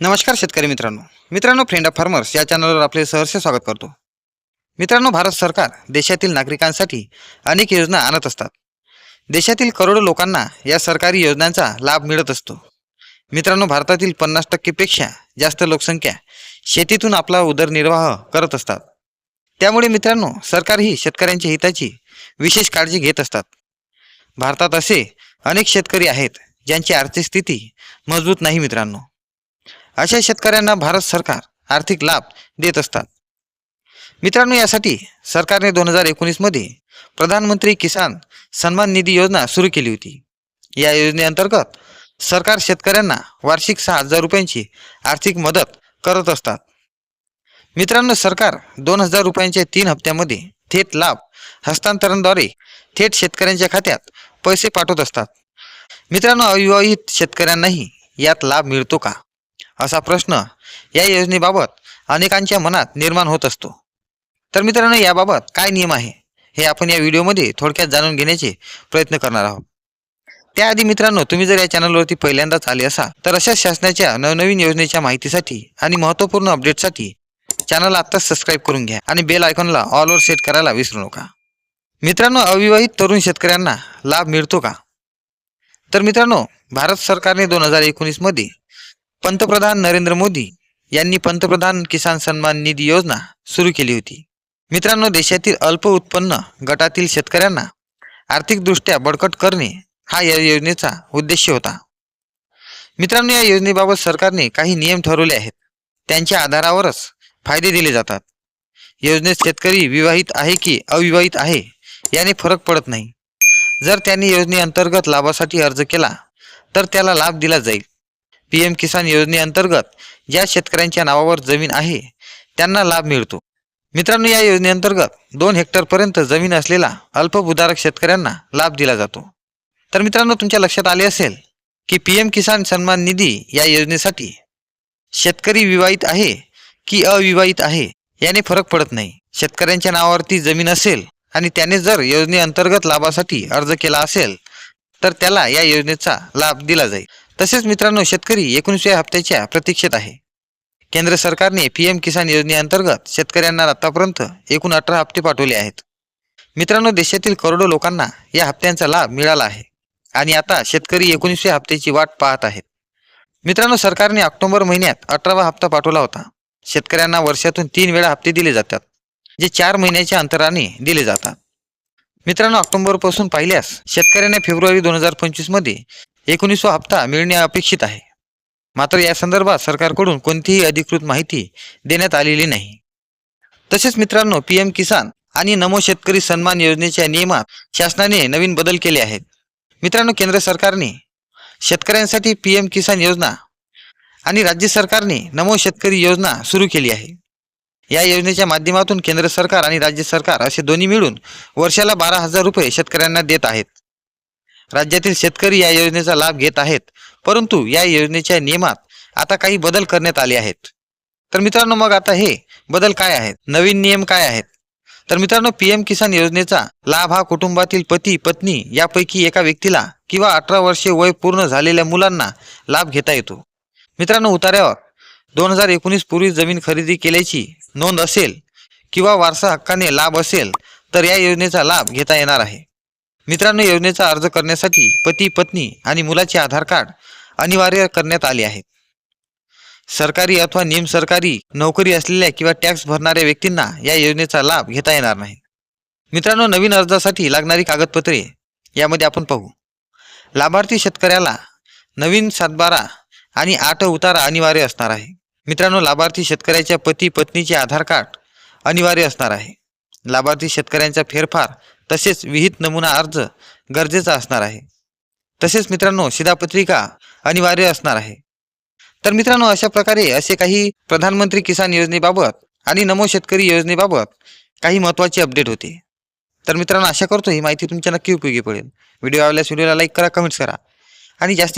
नमस्कार शेतकरी मित्रांनो. मित्रांनो फ्रेंड ऑफ फार्मर्स या चॅनलवर आपले सहर्ष स्वागत करतो. मित्रांनो भारत सरकार देशातील नागरिकांसाठी अनेक योजना आणत असतात. देशातील करोडो लोकांना या सरकारी योजनांचा लाभ मिळत असतो. मित्रांनो भारतातील पन्नास टक्केपेक्षा जास्त लोकसंख्या शेतीतून आपला उदरनिर्वाह करत असतात. त्यामुळे मित्रांनो सरकार ही शेतकऱ्यांच्या हिताची विशेष काळजी घेत असतात. भारतात असे अनेक शेतकरी आहेत ज्यांची आर्थिक स्थिती मजबूत नाही मित्रांनो. अशा शेतकऱ्यांना भारत सरकार आर्थिक लाभ देत असतात. मित्रांनो यासाठी सरकारने दोन हजार एकोणीसमध्ये प्रधानमंत्री किसान सन्मान निधी योजना सुरू केली होती. या योजनेअंतर्गत सरकार शेतकऱ्यांना वार्षिक सहा हजार रुपयांची आर्थिक मदत करत असतात. मित्रांनो सरकार दोन हजार रुपयांच्या तीन हप्त्यामध्ये थेट लाभ हस्तांतरणद्वारे थेट शेतकऱ्यांच्या खात्यात पैसे पाठवत असतात. मित्रांनो अविवाहित शेतकऱ्यांनाही यात लाभ मिळतो का? असा प्रश्न या योजनेबाबत अनेकांच्या मनात निर्माण होत असतो. तर मित्रांनो याबाबत काय नियम आहे हे आपण या व्हिडिओमध्ये थोडक्यात जाणून घेण्याचे प्रयत्न करणार आहोत. त्याआधी मित्रांनो तुम्ही जर या चॅनलवरती पहिल्यांदाच आले असाल तर अशा शासनाच्या नवनवीन योजनेच्या माहितीसाठी आणि महत्त्वपूर्ण अपडेटसाठी चॅनल आत्ताच सबस्क्राईब करून घ्या आणि बेल आयकॉनला ऑलवर सेट करायला विसरू नका. मित्रांनो अविवाहित तरुण शेतकऱ्यांना लाभ मिळतो का? तर मित्रांनो भारत सरकारने दोन हजार एकोणीसमध्ये पंतप्रधान नरेंद्र मोदी यांनी पंतप्रधान किसान सन्मान निधी योजना सुरू केली होती. मित्रांनो देशातील अल्प उत्पन्न गटातील शेतकऱ्यांना आर्थिकदृष्ट्या बळकट करणे हा या योजनेचा उद्देश होता. मित्रांनो या योजनेबाबत सरकारने काही नियम ठरवले आहेत. त्यांच्या आधारावरच फायदे दिले जातात. योजनेत शेतकरी विवाहित आहे की अविवाहित आहे याने फरक पडत नाही. जर त्यांनी योजनेअंतर्गत लाभासाठी अर्ज केला तर त्याला लाभ दिला जाईल. पी एम किसान योजनेअंतर्गत ज्या शेतकऱ्यांच्या नावावर जमीन आहे त्यांना लाभ मिळतो. मित्रांनो या योजनेअंतर्गत दोन हेक्टरपर्यंत जमीन असलेला अल्पभूधारक शेतकऱ्यांना लाभ दिला जातो. तर मित्रांनो तुमच्या लक्षात आले असेल की पी एम किसान सन्मान निधी या योजनेसाठी शेतकरी विवाहित आहे की अविवाहित आहे याने फरक पडत नाही. शेतकऱ्यांच्या नावावरती जमीन असेल आणि त्याने जर योजनेअंतर्गत लाभासाठी अर्ज केला असेल तर त्याला या योजनेचा लाभ दिला जाईल. तसेच मित्रांनो शेतकरी एकोणीसव्या हप्त्याच्या प्रतीक्षेत आहे. केंद्र सरकारने पी एम किसान योजनेअंतर्गत शेतकऱ्यांना आतापर्यंत एकूण अठरा हप्ते पाठवले आहेत. मित्रांनो देशातील करोडो लोकांना या हप्त्यांचा लाभ मिळाला आहे आणि आता शेतकरी एकोणीसव्या हप्त्याची वाट पाहत आहेत. मित्रांनो सरकारने ऑक्टोबर महिन्यात अठरावा हप्ता पाठवला होता. शेतकऱ्यांना वर्षातून तीन वेळा हप्ते दिले जातात जे चार महिन्याच्या अंतराने दिले जातात. मित्रांनो ऑक्टोबरपासून पाहिल्यास शेतकऱ्यांना फेब्रुवारी दोन हजार पंचवीसमध्ये एकोणीसवा हप्ता मिळणे अपेक्षित आहे. मात्र या संदर्भात सरकारकडून कोणतीही अधिकृत माहिती देण्यात आलेली नाही. तसेच मित्रांनो पी एम किसान आणि नमो शेतकरी सन्मान योजनेच्या नियमात शासनाने नवीन बदल केले आहेत. मित्रांनो केंद्र सरकारने शेतकऱ्यांसाठी पी एम किसान योजना आणि राज्य सरकारने नमो शेतकरी योजना सुरू केली आहे. या योजनेच्या माध्यमातून केंद्र सरकार आणि राज्य सरकार असे दोन्ही मिळून वर्षाला बारा हजार रुपये शेतकऱ्यांना देत आहेत. राज्यातील शेतकरी या योजनेचा लाभ घेत आहेत. परंतु या योजनेच्या नियमात आता काही बदल करण्यात आले आहेत. तर मित्रांनो मग आता हे बदल काय आहेत? नवीन नियम काय आहेत? तर मित्रांनो पी एम किसान योजनेचा लाभ हा कुटुंबातील पती पत्नी यापैकी एका व्यक्तीला किंवा अठरा वर्षे वय पूर्ण झालेल्या मुलांना लाभ घेता येतो. मित्रांनो उतार्यावर दोन हजार एकोणीस पूर्वी जमीन खरेदी केल्याची नोंद असेल किंवा वारसा हक्काने लाभ असेल तर या योजनेचा लाभ घेता येणार आहे. मित्रांनो योजनेचा अर्ज करण्यासाठी पती पत्नी आणि मुलाचे आधार कार्ड अनिवार्य करण्यात आले आहेत सरकारी अथवा निमसरकारी नोकरी असलेल्या किंवा टॅक्स भरणाऱ्या व्यक्तींना या योजनेचा लाभ घेता येणार नाही. मित्रांनो नवीन अर्जासाठी लागणारी कागदपत्रे यामध्ये आपण पाहू. लाभार्थी शेतकऱ्याला नवीन सातबारा आणि आठ उतारा अनिवार्य असणार आहे. मित्रांनो लाभार्थी शेतकऱ्याच्या पती पत्नीचे आधार कार्ड अनिवार्य असणार आहे. लाभार्थी शेतकऱ्यांचा फेरफार तसेच विहित नमुना अर्ज गरजेचा असणार आहे. तसेच मित्रांनो शिधापत्रिका अनिवार्य असणार आहे. तर मित्रांनो अशा प्रकारे असे काही प्रधानमंत्री किसान योजनेबाबत आणि नमो शेतकरी योजनेबाबत काही महत्त्वाची अपडेट होते. तर मित्रांनो आशा करतो ही माहिती तुमच्या नक्की उपयोगी पडेल. व्हिडिओ आवडल्यास व्हिडिओला लाईक करा कमेंट्स करा आणि जास्तीत